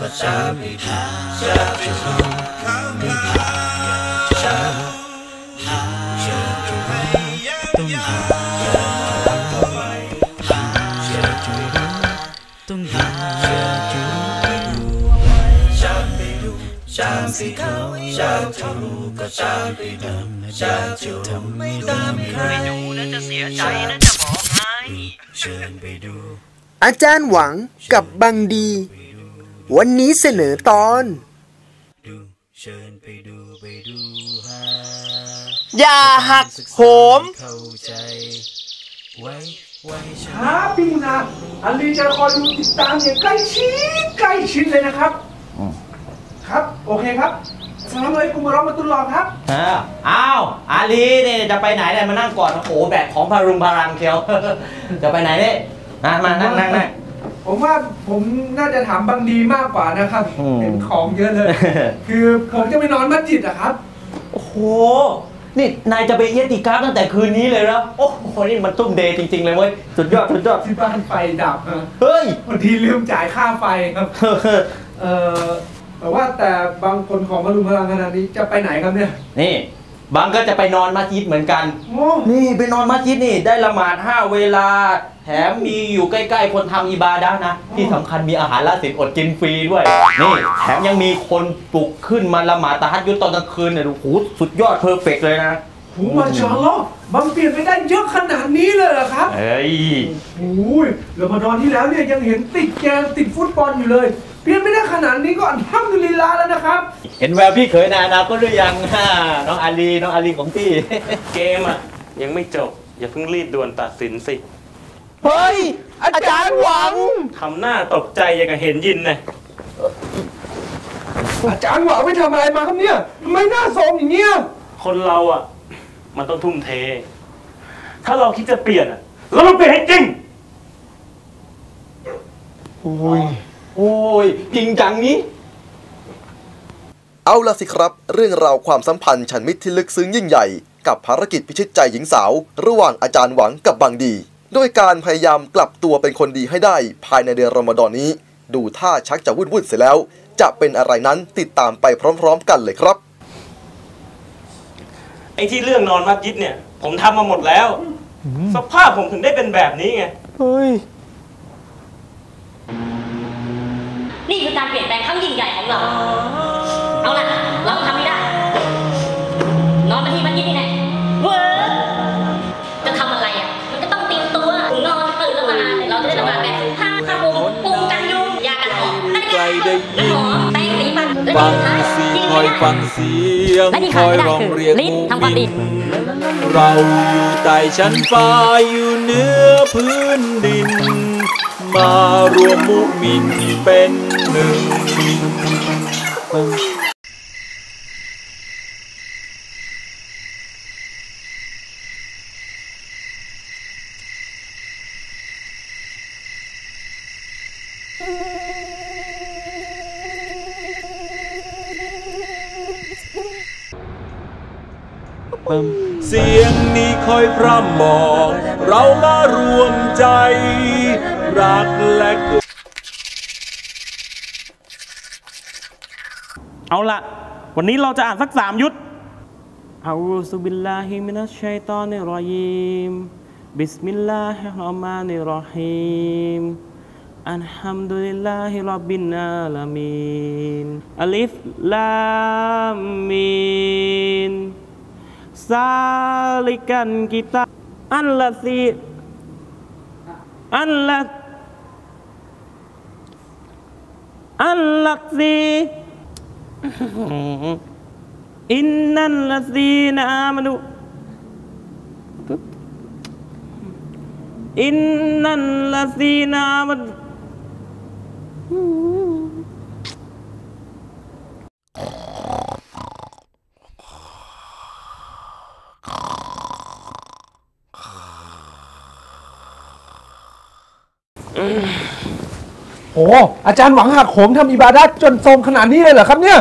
ก็จะไปดูจะไปดูไม่พาจะหาจะต้องหาจะดูหาจะต้องหาจะดูจะไปดูจะไปดูจะจะรู้ก็จะไปดูจะจะทำไม่ด้ไม่ไปดูแล้วจะเสียใจนะจะบอกให้เชิญไปดูอาจารย์หวังกับบังดี วันนี้เสนอตอน ดูเชิญไปดูไปดูฮาอย่าหักโหม เข้าใจ ไว้ไว้ฉันครับพี่มุนาอันลีจะคอยดูติดตามอย่างใกล้ชิดใกล้ชิดเลยนะครับ ครับ โอเคครับสลามเลยกุมารอมาตุลลอฮ์ครับ เอออ้าวอาลีเนี่ยจะไปไหนเนี่ยมานั่งก่อนโอ้โหแบกของพารุงพารังเชียว จะไปไหนเนี่ยมามานั่งนั่งนั่ง ผมว่าผมน่าจะถามบางดีมากกว่านะครับอืม เห็นของเยอะเลย คือผมจะไปนอนมัสยิดอะครับ โอ้โห นี่นายจะไปเอียติกราฟตั้งแต่คืนนี้เลยแล้วโอ้โห นี่มันตุ้มเดย์จริง ๆ เลยเว้ย สุดยอด สุดยอด ที่บ้านไฟดับอะเฮ้ย บางทีลืมจ่ายค่าไฟครับ เออแต่ว่าแต่บางคนของมารุมพลังขนาดนี้จะไปไหนครับเนี่ย นี่ บางก็จะไปนอนมัสยิดเหมือนกันโอ้นี่ไปนอนมัสยิดนี่ได้ละหมาดห้าเวลา แถมมีอยู่ใกล้ๆ คนทำอิบาดะห์นะ ที่สำคัญมีอาหารละสินอดกินฟรีด้วย นี่แถมยังมีคนปลุกขึ้นมาละหมาดตะฮัดยุดตอนกลางคืนเนี่ยโอ้โหสุดยอดเพอร์เฟกต์เลยนะโหมาชาอัลลอฮ์บางเปลี่ยนไปได้เยอะขนาดนี้เลยเหรอครับเอ้ยโอ้ยแล้วมาดอนที่แล้วเนี่ยยังเห็นติดแกมติดฟุตบอลอยู่เลย เปลี่ยนไม่ได้ขนาดนี้ก็อันทำดุลิลลาห์แล้วนะครับ เห็นแววพี่เคยในอนาคตหรือยังฮ่าน้องอาลีน้องอาลีของพี่ เกมอะ ยังไม่จบ อย่าเพิ่งรีบด่วนตัดสินสิเฮ้ย อาจารย์หวังทำหน้าตกใจอย่างกับเห็นยินนะอาจารย์หวังไปทำอะไรมาครับเนี่ยทำไมหน้าโทรมอย่างเงี้ยคนเราอะ มันต้องทุ่มเท ถ้าเราคิดจะเปลี่ยนอะเราต้องเปลี่ยนให้จริงโอ้ย โอ้ยจริงจังนี้ เอาละสิครับ เรื่องราวความสัมพันธ์ฉันมิตรที่ลึกซึ้งยิ่งใหญ่ กับภารกิจพิชิตใจหญิงสาว ระหว่างอาจารย์หวังกับบางดี ด้วยการพยายามกลับตัวเป็นคนดีให้ได้ ภายในเดือนรอมฎอนนี้ ดูท่าชักจะวุ่นวุ่นๆเสียแล้ว จะเป็นอะไรนั้นติดตามไปพร้อม ๆ กันเลยครับไอ้ที่เรื่องนอนมัสยิดเนี่ย ผมทำมาหมดแล้ว สภาพผมถึงได้เป็นแบบนี้ไง เฮ้ย มนาฬิกาน้ำหอมแป้งสีฟันและฟังสุดท้ายเสียงยิงคอยไม่ได้ฟังเสียงและที่คขาดอยไม่ได้ร้องคือเรียกลิ้นมุทำความดีเราอยู่ใต้ชั้นฟ้าอยู่เหนือพื้นดิน มารวมมุมินเป็นหนึ่ง เสียงนี้คอยพร่ำบอก เรามารวมใจ รักและเกิดเอาละวันนี้เราจะอ่านสักสามยุทธอาอูซุบิลลาฮิมินัชชัยตอนิรรอยีมบิสมิลลาฮิรเราะห์มานิรเราะฮีมอัลฮัมดุลิลลาฮิร็อบบินอาลามีนอัลิฟลามมีน ซาลิกันกิตาอันล โอ้อาจารย์หวังหักโหมทำอิบาดะจนทรงขนาดนี้เลยเหรอครับเนี่ย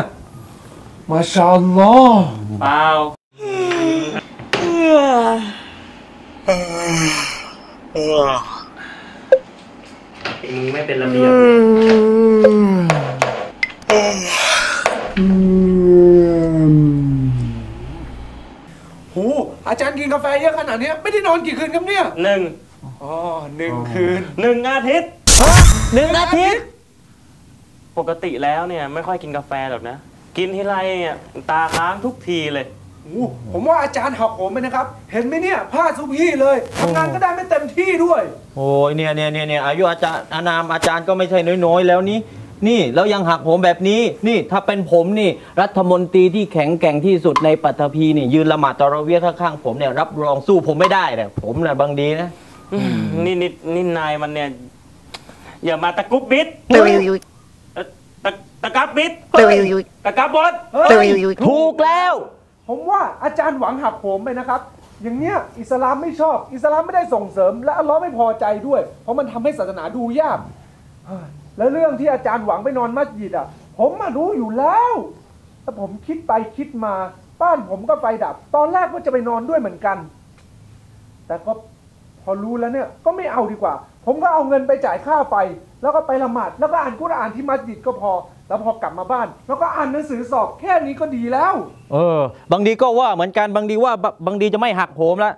มาชาอัลลอฮ์เปล่ามึงไม่เป็นระเบียบโอ้อาจารย์กินกาแฟเยอะขนาดนี้ไม่ได้นอนกี่คืนครับเนี่ยหนึ่ง อ๋อหนึ่งคืนหนึ่งอาทิตย์หนึ่งอาทิตย์ ปกติแล้วเนี่ยไม่ค่อยกินกาแฟหรอกนะ กินทีไรเนี่ยตาค้างทุกทีเลยโอ้ผมว่าอาจารย์หักโหมไปนะครับ เห็นไหมเนี่ยพลาดทุกที่เลยทำงานก็ได้ไม่เต็มที่ด้วย โอ้ยเนี่ยเนี่ยเนี่ยเนี่ยอายุอาจารย์อานามอาจารย์ก็ไม่ใช่น้อยๆ แล้วนี่นี่แล้วยังหักผมแบบนี้นี่ถ้าเป็นผมนี่ รัฐมนตรีที่แข็งแกร่งที่สุดในปัตตภีนี่ยืนละหมาดตะเราะเวียข้างๆผมเนี่ยรับรองสู้ผมไม่ได้เนี่ยผมน่ะบางดีนะ นี่นี่นี่นายมันเนี่ย อย่ามาตะกุบบิดเอ่อตะตะกับบิดตะกับบดเฮ้ยถูกแล้ว ผมว่าอาจารย์หวังหักโหมไปนะครับ อย่างเนี้ยอิสลามไม่ชอบ อิสลามไม่ได้ส่งเสริม และอัลเลอฮ์ไม่พอใจด้วย เพราะมันทำให้ศาสนาดูยากเฮ้ยแล้วเรื่องที่อาจารย์หวังไปนอนมัสยิดอะ ผมมารู้อยู่แล้วแต่ผมคิดไปคิดมา บ้านผมก็ไฟดับ ตอนแรกว่าจะไปนอนด้วยเหมือนกัน แต่ก็ พอรู้แล้วเนี่ยก็ไม่เอาดีกว่า ผมก็เอาเงินไปจ่ายค่าไฟ แล้วก็ไปละหมาดแล้วก็อ่านกุรอานที่มัสยิดก็พอ แล้วพอกลับมาบ้าน แล้วก็อ่านหนังสือสอบแค่นี้ก็ดีแล้ว เออ บางดีก็ว่าเหมือนกันบางดีว่าบบางดีจะไม่หักโหมแล้ว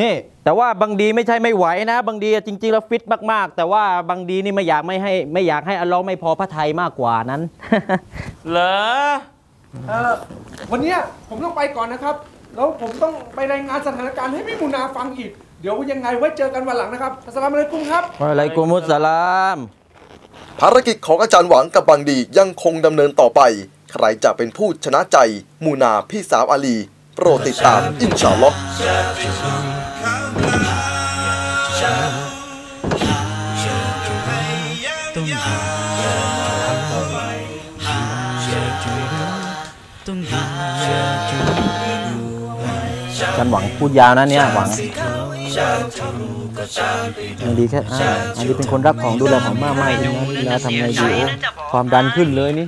นี่ แต่ว่าบางดีไม่ใช่ไม่ไหวนะ บางดีจริงๆแล้วฟิตมากๆ แต่ว่าบางดีนี่ไม่อยากไม่ให้ไม่อยากให้อัลเลอฮ์ไม่พอพระทัยมากกว่านั้น เหรอเอ่อวันเนี้ยผมต้องไปก่อนนะครับ แล้วผมต้องไปรายงานสถานการณ์ให้พี่มูนาฟังอีก เดี๋ยวยังไงไว้เจอกันวันหลังนะครับอัสสลามุอะลัยกุมครับ อะไรกุมุสสลาม ภารกิจของอาจารย์หวังกับบางดียังคงดำเนินต่อไป ใครจะเป็นผู้ชนะใจ มูนาพี่สาวอาลี โปรดติดตาม อินชาอัลลอฮ์ ต้องหาต้องหา ฉันหวังพูดยาวนะเนี่ยหวังอันดีแค่อ่าอันนี้เป็นคนรักของดูแลของมากมายนะแล้วทำไงดีโอ้ความดันขึ้นเลยนี่